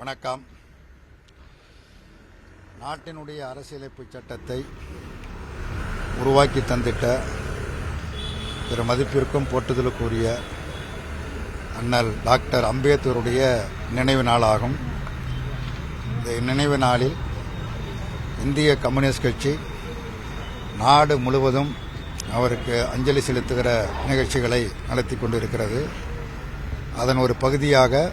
வணக்கம். நாட்டினுடைய அரசியலமைப்பு சட்டத்தை உருவாக்கி தந்திட்ட பிற மதிப்பிற்கும் போற்றுதலுக்குரிய அண்ணல் டாக்டர் அம்பேத்கருடைய நினைவு நாளாகும். இந்த நினைவு நாளில் இந்திய கம்யூனிஸ்ட் கட்சி நாடு முழுவதும் அவருக்கு அஞ்சலி செலுத்துகிற நிகழ்ச்சிகளை நடத்தி கொண்டிருக்கிறது. அதன் ஒரு பகுதியாக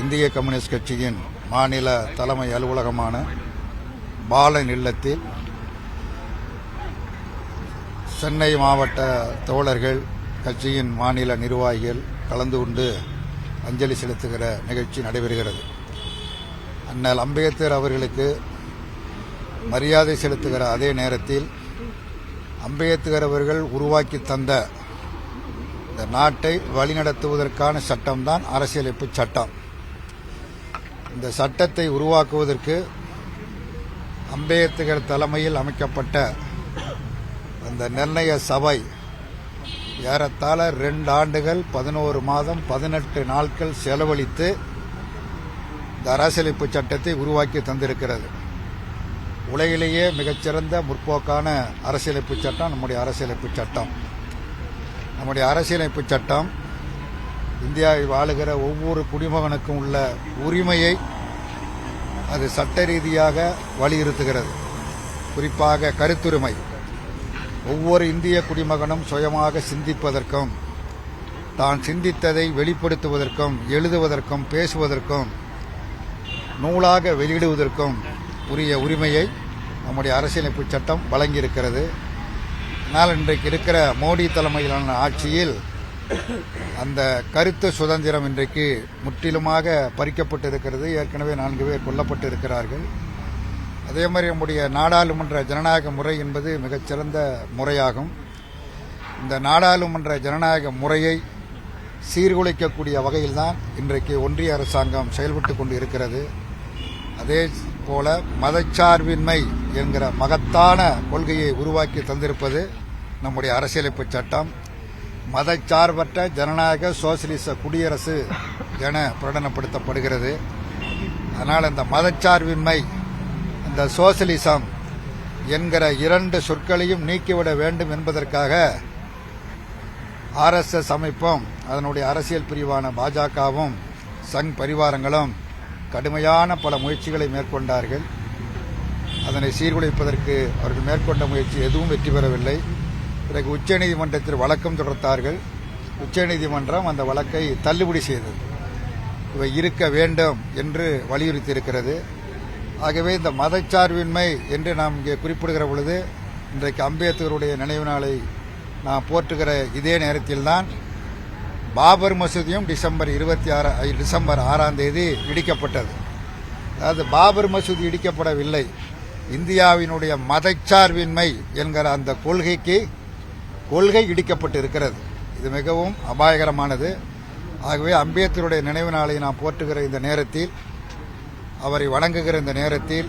இந்திய கம்யூனிஸ்ட் கட்சியின் மாநில தலைமை அலுவலகமான பாலன் இல்லத்தில் சென்னை மாவட்ட தோழர்கள் கட்சியின் மாநில நிர்வாகிகள் கலந்து கொண்டு அஞ்சலி செலுத்துகிற நிகழ்ச்சி நடைபெறுகிறது. அண்ணல் அம்பேத்கர் அவர்களுக்கு மரியாதை செலுத்துகிற அதே நேரத்தில் அம்பேத்கர் அவர்கள் உருவாக்கி தந்த இந்த நாட்டை வழிநடத்துவதற்கான சட்டம்தான் அரசியலமைப்பு சட்டம். இந்த சட்டத்தை உருவாக்குவதற்கு அம்பேத்கர் தலைமையில் அமைக்கப்பட்ட அந்த நிர்ணய சபை ஏறத்தாழ ரெண்டு ஆண்டுகள் பதினோரு மாதம் பதினெட்டு நாட்கள் செலவழித்து இந்த அரசியலமைப்பு சட்டத்தை உருவாக்கி தந்திருக்கிறது. உலகிலேயே மிகச்சிறந்த முற்போக்கான அரசியலமைப்பு சட்டம் நம்முடைய அரசியலமைப்பு சட்டம். நம்முடைய அரசியலமைப்பு சட்டம் இந்தியாவில் வாழுகிற ஒவ்வொரு குடிமகனுக்கும் உள்ள உரிமையை அது சட்ட ரீதியாக வலியுறுத்துகிறது. குறிப்பாக கருத்துரிமை. ஒவ்வொரு இந்திய குடிமகனும் சுயமாக சிந்திப்பதற்கும் தான் சிந்தித்ததை வெளிப்படுத்துவதற்கும் எழுதுவதற்கும் பேசுவதற்கும் நூலாக வெளியிடுவதற்கும் உரிய உரிமையை நம்முடைய அரசியலமைப்பு சட்டம் வழங்கியிருக்கிறது. ஆனால் இன்றைக்கு இருக்கிற மோடி தலைமையிலான ஆட்சியில் அந்த கருத்து சுதந்திரம் இன்றைக்கு முற்றிலுமாக பறிக்கப்பட்டிருக்கிறது. ஏற்கனவே நான்கு பேர் கொல்லப்பட்டு இருக்கிறார்கள் அதே மாதிரி நம்முடைய நாடாளுமன்ற ஜனநாயக முறை என்பது மிகச்சிறந்த முறையாகும். இந்த நாடாளுமன்ற ஜனநாயக முறையை சீர்குலைக்கக்கூடிய வகையில்தான் இன்றைக்கு ஒன்றிய அரசாங்கம் செயல்பட்டு கொண்டு இருக்கிறது அதே போல மதச்சார்பின்மை என்கிற மகத்தான கொள்கையை உருவாக்கி தந்திருப்பது நம்முடைய அரசியலமைப்பு சட்டம். மதச்சார்பற்ற ஜனநாயக சோசியலிச குடியரசு என பிரகடனப்படுத்தப்படுகிறது. அதனால் இந்த மதச்சார்பின்மை இந்த சோசியலிசம் என்கிற இரண்டு சொற்களையும் நீக்கிவிட வேண்டும் என்பதற்காக ஆர்எஸ்எஸ் அமைப்பும் அதனுடைய அரசியல் பிரிவான பாஜகவும் சங் பரிவாரங்களும் கடுமையான பல முயற்சிகளை மேற்கொண்டார்கள். அதனை சீர்குலைப்பதற்கு அவர்கள் மேற்கொண்ட முயற்சி எதுவும் வெற்றி பெறவில்லை. பிறகு உச்சநீதிமன்றத்தில் வழக்கம் தொடர்த்தார்கள். உச்சநீதிமன்றம் அந்த வழக்கை தள்ளுபடி செய்தது. இவை இருக்க வேண்டும் என்று வலியுறுத்தியிருக்கிறது. ஆகவே இந்த மதச்சார்பின்மை என்று நாம் இங்கே குறிப்பிடுகிற பொழுது இன்றைக்கு அம்பேத்கருடைய நினைவு நாளை நான் போற்றுகிற இதே நேரத்தில்தான் பாபர் மசூதியும் டிசம்பர் இருபத்தி ஆறு டிசம்பர் ஆறாம் தேதி இடிக்கப்பட்டது. அதாவது பாபர் மசூதி இடிக்கப்படவில்லை. இந்தியாவினுடைய மதச்சார்பின்மை என்கிற அந்த கொள்கைக்கு கொள்கை இடிக்கப்பட்டு இருக்கிறது இது மிகவும் அபாயகரமானது. ஆகவே அம்பேத்கருடைய நினைவு நாளை நாம் போற்றுகிற இந்த நேரத்தில் அவரை வணங்குகிற இந்த நேரத்தில்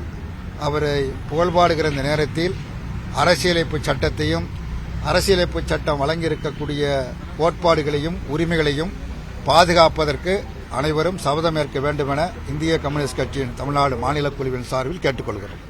அவரை புகழ்பாடுகிற இந்த நேரத்தில் அரசியலமைப்பு சட்டத்தையும் அரசியலமைப்பு சட்டம் வழங்கியிருக்கக்கூடிய கோட்பாடுகளையும் உரிமைகளையும் பாதுகாப்பதற்கு அனைவரும் சபதமேற்க வேண்டும் என இந்திய கம்யூனிஸ்ட் கட்சியின் தமிழ்நாடு மாநில குழுவின் சார்பில் கேட்டுக்கொள்கிறோம்.